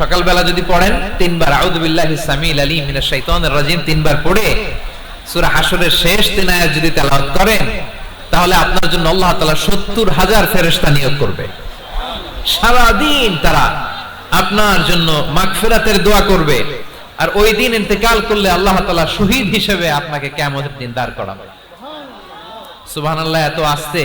সকালবেলা যদি পড়েন, তিনবার, আউযুবিল্লাহি সামিল আলিম মিনাশ শাইতানির রাজিম তিনবার পড়ে সূরা হাশরের শেষ তিন আয়াত যদি তেলাওয়াত করেন, তাহলে আপনার জন্য আল্লাহ তাআলা 70 হাজার ফেরেশতা নিয়োগ করবে। সারা দিন তারা আপনার জন্য মাগফিরাতের দোয়া করবে আর ওই দিন ইন্তেকাল করলে আল্লাহ তাআলা শহীদ হিসেবে আপনাকে কিয়ামতের দিন দাঁড় করাবে। সুবহানাল্লাহ, এত আসতে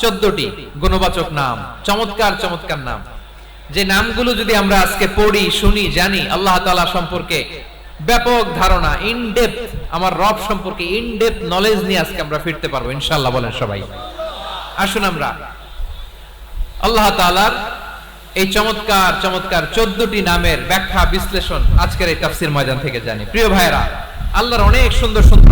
চোদ্দটি গুণবাচক নাম, চমৎকার চমৎকার নাম। যে নামগুলো যদি আমরা আজকে পড়ি, শুনি, জানি, আল্লাহ তাআলা সম্পর্কে ব্যাপক ধারণা ইন ডেপথ আমার রব সম্পর্কে ইন ডেপথ নলেজ নিয়ে আজকে আমরা ফিরতে পারব ইনশাল্লাহ বলেন সবাই। আসুন আমরা, আল্লাহ তাআলার এই চমৎকার চমৎকার চোদ্দটি নামের ব্যাখ্যা, বিশ্লেষণ আজকের এই তাফসির ময়দান থেকে জানি। প্রিয় ভাইরা আল্লাহর অনেক সুন্দর সুন্দর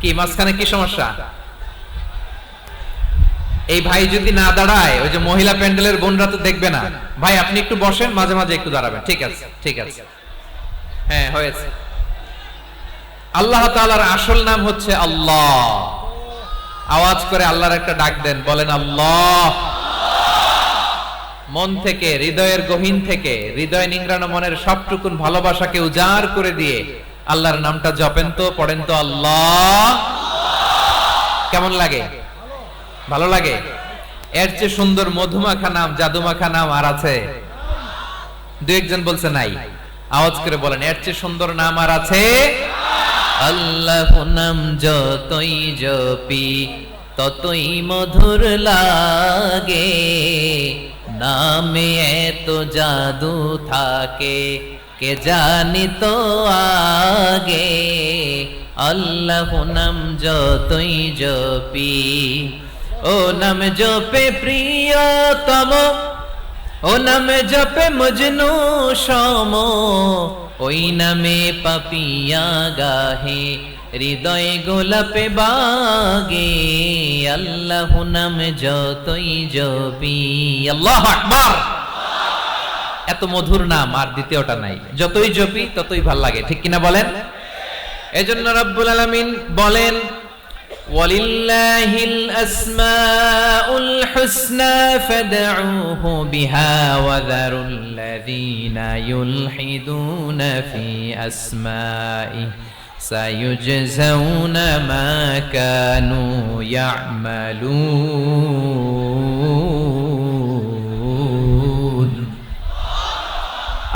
কি মাঝখানে কি সমস্যা? এই ভাই যদি না দাঁড়ায় ওই যে মহিলা প্যান্ডেলের বোনরা তো দেখবে না। ভাই আপনি একটু বসেন মাঝে মাঝে একটু দাঁড়াবেন। ঠিক আছে ঠিক আছে। হ্যাঁ হয়েছে। আল্লাহ তাআলার আসল নাম হচ্ছে আল্লাহ। আওয়াজ করে আল্লাহর একটা ডাক দেন বলেন আল্লাহ। মন থেকে হৃদয়ের গহীন থেকে হৃদয় নিংড়ানো মনের সবটুকুন ভালোবাসাকে উজাড় করে দিয়ে আল্লাহর নামটা জপেন তো, পড়েন তো, আল্লাহ। কেমন লাগে? ভালো লাগে? এর চেয়ে সুন্দর মধুমাখা নাম, জাদুমাখা নাম আর আছে? দু একজন বলছে নাই। আওয়াজ করে বলেন, এর চেয়ে সুন্দর নাম আর আছে? আল্লাহ নাম যতই জপি, ততই মধুর লাগে। নামে এত জাদু থাকে কে জানি তো আগে? আল্লাহ নাম যতই জপি, ও নাম জপে প্রিয়তম, ও নামে জপে মজনু সম, ওই নামে পাপিয়া গাহে, হৃদয় গোলাপে বাগে। আল্লাহ নাম যতই জপি, আল্লাহ আকবার। এত মধুর নাম আর দ্বিতীয়টা নাই যতই জপি ততই ভাল লাগে ঠিক কিনা বলেন এজন্য রব্বুল আলামিন বলেন ولله الأسماء الحسنى فادعوه بها وذروا الذين يلحدون في أسمائه سيجزون ما كانوا يعملون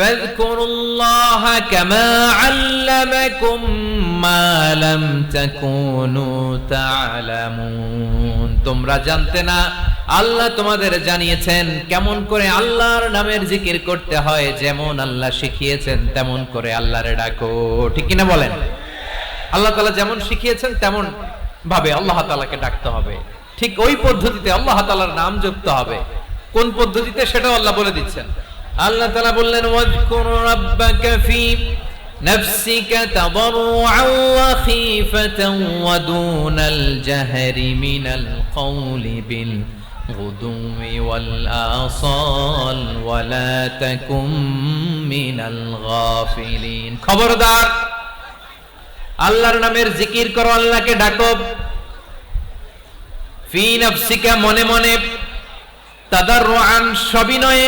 ফাযকুরুল্লাহ কামা আল্লামাকুম মা লাম তাকুনু তা'লামুন তোমরা জানতে না, আল্লাহ তোমাদের জানিয়েছেন কেমন করে আল্লাহর নামের জিকির করতে হয়, যেমন আল্লাহ শিখিয়েছেন তেমন করে আল্লাহরে ডাকো। ঠিক কিনা বলেন? আল্লাহ তাআলা যেমন শিখিয়েছেন তেমন ভাবে আল্লাহ তাআলাকে ডাকতে হবে। ঠিক ওই পদ্ধতিতে আল্লাহ তাআলার নাম যুক্ত হবে। কোন পদ্ধতিতে সেটাও আল্লাহ বলে দিচ্ছেন। আল্লাহ তাআলা বললেন ওয়াজকুর রাব্বাকা ফি نفسك تضرعا وخيفة ودون الجهر من القول بالغدو والآصال ولا تكن من الغافلين খবরদার আল্লাহর নামের জিকির করো আল্লাহকে ডাকো ফি নাফসিকা মনে মনে তাদাররুআন সবিনয়ে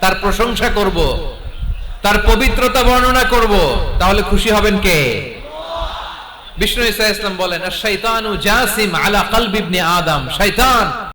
তার প্রশংসা করব, তার পবিত্রতা বর্ণনা করব, তাহলে খুশি হবেন কে? বিষ্ণু ইসা ইসলাম বলেন শৈতানু জাসিম আলা কলব ইবনে আদম। শয়তান